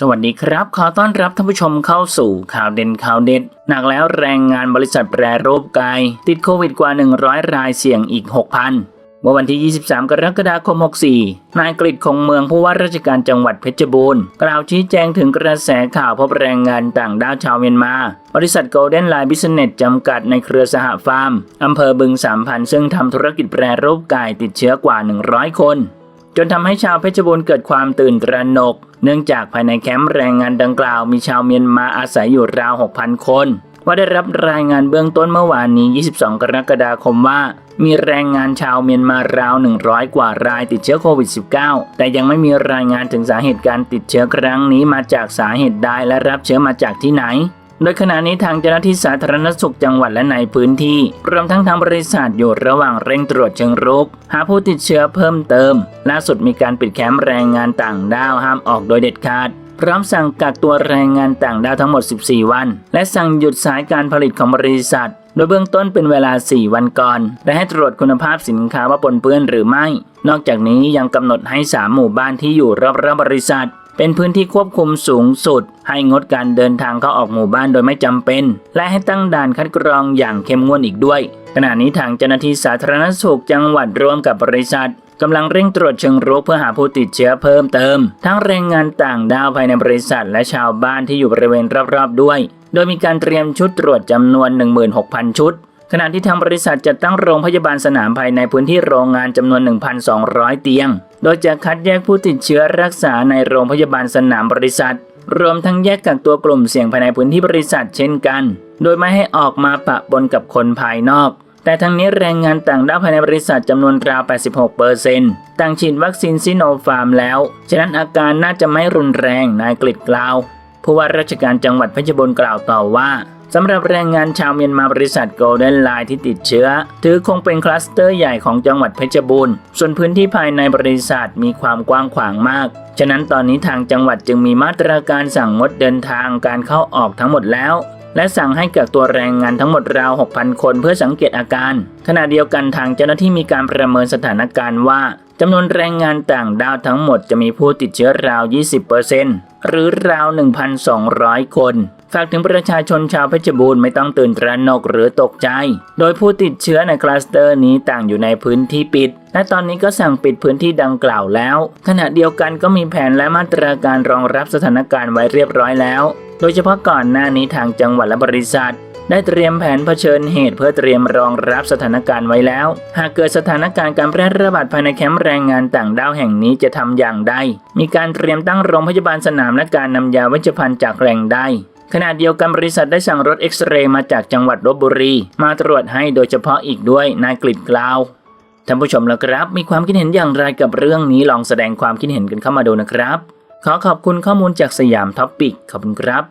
สวัสดีครับ ขอต้อนรับท่านผู้ชมเข้าสู่ข่าวเด่นข่าวเด็ด หนักแล้วแรงงานบริษัทแปรรูปกายติดโควิดกว่า 100 รายเสี่ยงอีก 6,000 เมื่อวันที่ 23 กรกฎาคม 64 นายกฤษคงเมืองผู้ว่าราชการจังหวัดเพชรบูรณ์ กล่าวชี้แจงถึงกระแสข่าวพบแรงงานต่างด้าวชาวเมียนมา บริษัท Golden Line Business จำกัดในเครือสหฟาร์มอำเภอบึงสามพันซึ่งทำธุรกิจแปรรูปไกายติดเชื้อกว่า 100 คน จนทำให้ชาวเพชรบูรณ์เกิดความตื่นตระหนก เนื่องจากภายในแคมป์แรงงานดังกล่าวมีชาวเมียนมาอาศัยอยู่ราว 6,000 คน ว่าได้รับรายงานเบื้องต้นเมื่อวานนี้ 22 กรกฎาคมว่า มีแรงงานชาวเมียนมาราว 100 กว่ารายติดเชื้อโควิด -19 แต่ยังไม่มีรายงานถึงสาเหตุการติดเชื้อครั้งนี้มาจากสาเหตุใดและรับเชื้อมาจากที่ไหน โดยขณะนี้ทางเจ้าหน้าที่สาธารณสุขจังหวัดและในพื้นที่ รวมทั้งทางบริษัทอยู่ระหว่างเร่งตรวจเชิงรุก หาผู้ติดเชื้อเพิ่มเติม ล่าสุดมีการปิดแคมป์แรงงานต่างด้าวห้ามออกโดยเด็ดขาดพร้อมสั่งกักตัวแรงงานต่างด้าวทั้งหมด 14 วัน และสั่งหยุดสายการผลิตของบริษัท โดยเบื้องต้นเป็นเวลา 4 วันก่อน และให้ตรวจคุณภาพสินค้าว่าปนเปื้อนหรือไม่ นอกจากนี้ยังกำหนดให้ 3 หมู่บ้านที่อยู่รอบๆบริษัท เป็นพื้นที่ควบคุมสูงสุด ให้งดการเดินทางเข้าออกหมู่บ้านโดยไม่จำเป็น และให้ตั้งด่านคัดกรองอย่างเข้มงวดอีกด้วย ขณะนี้ทางเจ้าหน้าที่สาธารณสุขจังหวัดร่วมกับบริษัทกำลังเร่งตรวจเชิงรุกเพื่อหาผู้ติดเชื้อเพิ่มเติม ทั้งแรงงานต่างด้าวภายในบริษัท และชาวบ้านที่อยู่บริเวณรอบๆด้วย โดยมีการเตรียมชุดตรวจจำนวน 16,000 ชุด ขณะที่ทางบริษัทจะตั้งโรงพยาบาลสนามภายในพื้นที่โรงงานจำนวน 1,200 เตียง โดยจะคัดแยกผู้ติดเชื้อรักษาในโรงพยาบาลสนามบริษัท รวมทั้งแยกกักตัวกลุ่มเสี่ยงภายในพื้นที่บริษัทเช่นกัน โดยไม่ให้ออกมาปะปนกับคนภายนอก แต่ทั้งนี้แรงงานต่างด้าวภายในบริษัทจำนวนราว 86เปอร์เซ็นต์ต่างฉีดวัคซีนซิโนฟาร์มแล้ว ฉะนั้นอาการน่าจะไม่รุนแรงนายกฤษกล่าวผู้ว่าราชการจังหวัดเพชรบูรณ์กล่าวต่อว่า สำหรับแรงงานชาวเมียนมาบริษัท Golden Line ที่ติดเชื้อ ถือคงเป็นคลัสเตอร์ใหญ่ของจังหวัดเพชรบูรณ์ ส่วนพื้นที่ภายในบริษัทมีความกว้างขวางมาก ฉะนั้นตอนนี้ทางจังหวัดจึงมีมาตรการสั่งงดเดินทางการเข้าออกทั้งหมดแล้ว และสั่งให้กักตัวแรงงานทั้งหมดราว 6,000 คนเพื่อสังเกตอาการ ขณะเดียวกันทางเจ้าหน้าที่มีการประเมินสถานการณ์ว่าจำนวนแรงงานต่างด้าวทั้งหมดจะมีผู้ติดเชื้อราว 20%หรือราว 1,200 คนฝากถึงประชาชนชาวเพชรบูรณ์ไม่ต้องตื่นตระหนกหรือตกใจ โดยผู้ติดเชื้อในคลัสเตอร์นี้ต่างอยู่ในพื้นที่ปิด และตอนนี้ก็สั่งปิดพื้นที่ดังกล่าวแล้ว ขณะเดียวกันก็มีแผนและมาตรการรองรับสถานการณ์ไว้เรียบร้อยแล้ว โดยเฉพาะก่อนหน้านี้ทางจังหวัดและบริษัทได้เตรียมแผนเผชิญเหตุเพื่อเตรียมรองรับสถานการณ์ไว้แล้ว หากเกิดสถานการณ์การแพร่ระบาดภายในแคมป์แรงงานต่างด้าวแห่งนี้จะทำอย่างใด มีการเตรียมตั้งโรงพยาบาลสนามและการนำยาเวชภัณฑ์จากแหล่งใด ขณะเดียวกันบริษัทได้สั่งรถเอ็กซเรย์มาจากจังหวัดลบบุรี มาตรวจให้โดยเฉพาะอีกด้วยนายกฤษกล่าวท่านผู้ชมแล้วครับ มีความคิดเห็นอย่างไรกับเรื่องนี้ลองแสดงความคิดเห็นกันเข้ามาดูนะครับ ขอขอบคุณข้อมูลจากสยามท็อปปิกขอบคุณครับ